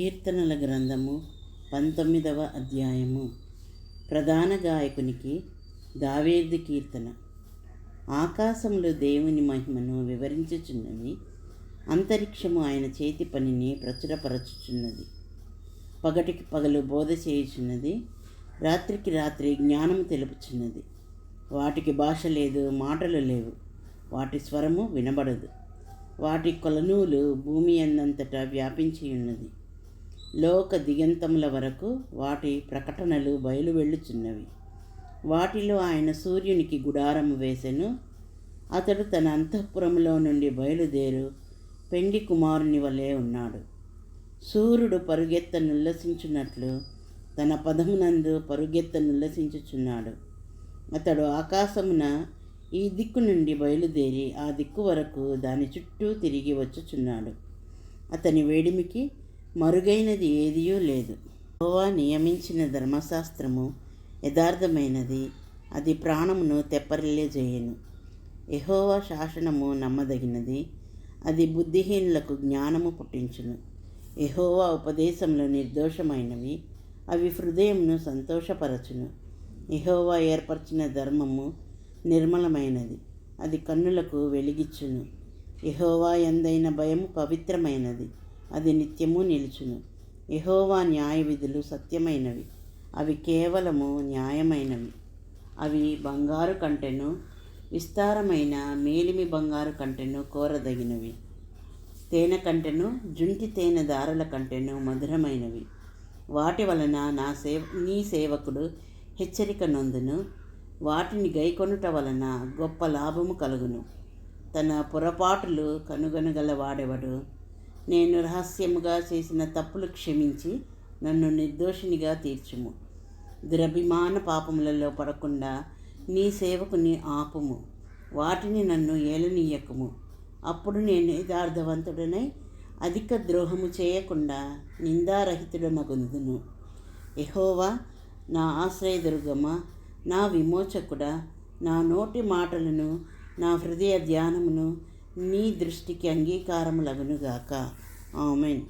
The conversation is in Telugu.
కీర్తనల గ్రంథము పంతొమ్మిదవ అధ్యాయము. ప్రధాన గాయకునికి దావేది కీర్తన. ఆకాశములు దేవుని మహిమను వివరించుచున్నవి అంతరిక్షము ఆయన చేతి పనిని ప్రచురపరచుచున్నది. పగటికి పగలు బోధ చేయుచున్నది రాత్రికి రాత్రి జ్ఞానము తెలుపుచున్నది. వాటికి భాష లేదు మాటలు లేవు వాటి స్వరము వినబడదు. వాటి కొలనూలు భూమి అందంతటా వ్యాపించి ఉన్నది లోక దిగంతముల వరకు వాటి ప్రకటనలు బయలు వెళ్ళుచున్నవి వాటిలో ఆయన సూర్యునికి గుడారము వేసెను. అతడు తన అంతఃపురంలో నుండి బయలుదేరు పెండి కుమారుని వలె ఉన్నాడు. సూర్యుడు పరుగెత్త నుల్లసించున్నట్లు తన పదమునందు పరుగెత్త నుల్లసించుచున్నాడు. అతడు ఆకాశమున ఈ దిక్కు నుండి బయలుదేరి ఆ దిక్కు వరకు దాని చుట్టూ తిరిగి వచ్చుచున్నాడు. అతని వేడిమికి మరుగైనది ఏదియూ లేదు. యెహోవా నియమించిన ధర్మశాస్త్రము యథార్థమైనది. అది ప్రాణమును తెప్పరిల్లేజేయను. యహోవా శాసనము నమ్మదగినది. అది బుద్ధిహీనులకు జ్ఞానము పుట్టించును. యహోవా ఉపదేశంలో నిర్దోషమైనవి. అవి హృదయంను సంతోషపరచును. యహోవా ఏర్పరిచిన ధర్మము నిర్మలమైనది. అది కన్నులకు వెలిగిచ్చును. యహోవా ఎందైన భయము పవిత్రమైనది. అది నిత్యము నిలుచును. యహోవా న్యాయ విధులు సత్యమైనవి. అవి కేవలము న్యాయమైనవి. అవి బంగారు కంటెను విస్తారమైన మేలిమి బంగారు కంటెను కోరదగినవి. తేనె కంటెను జుంటి తేనె దారుల కంటెను మధురమైనవి. వాటి వలన నా సేవ నీ సేవకుడు హెచ్చరిక నొందును. వాటిని గైకొనుట వలన గొప్ప లాభము కలుగును. తన పొరపాటులు కనుగొనగల వాడెవడు నేను రహస్యముగా చేసిన తప్పులు క్షమించి నన్ను నిర్దోషినిగా తీర్చుము. దురభిమాన పాపములలో పడకుండా నీ సేవకుని ఆపుము. వాటిని నన్ను ఏలనీయకుము. అప్పుడు నేను యథార్థవంతుడనై అధిక ద్రోహము చేయకుండా నిందారహితుడనగుందును ఎహోవా నా ఆశ్రయదుర్గమ నా విమోచకుడా నా నోటి మాటలను నా హృదయ ధ్యానమును నీ దృష్టికి అంగీకారములగునుగాక. ఆమెన్.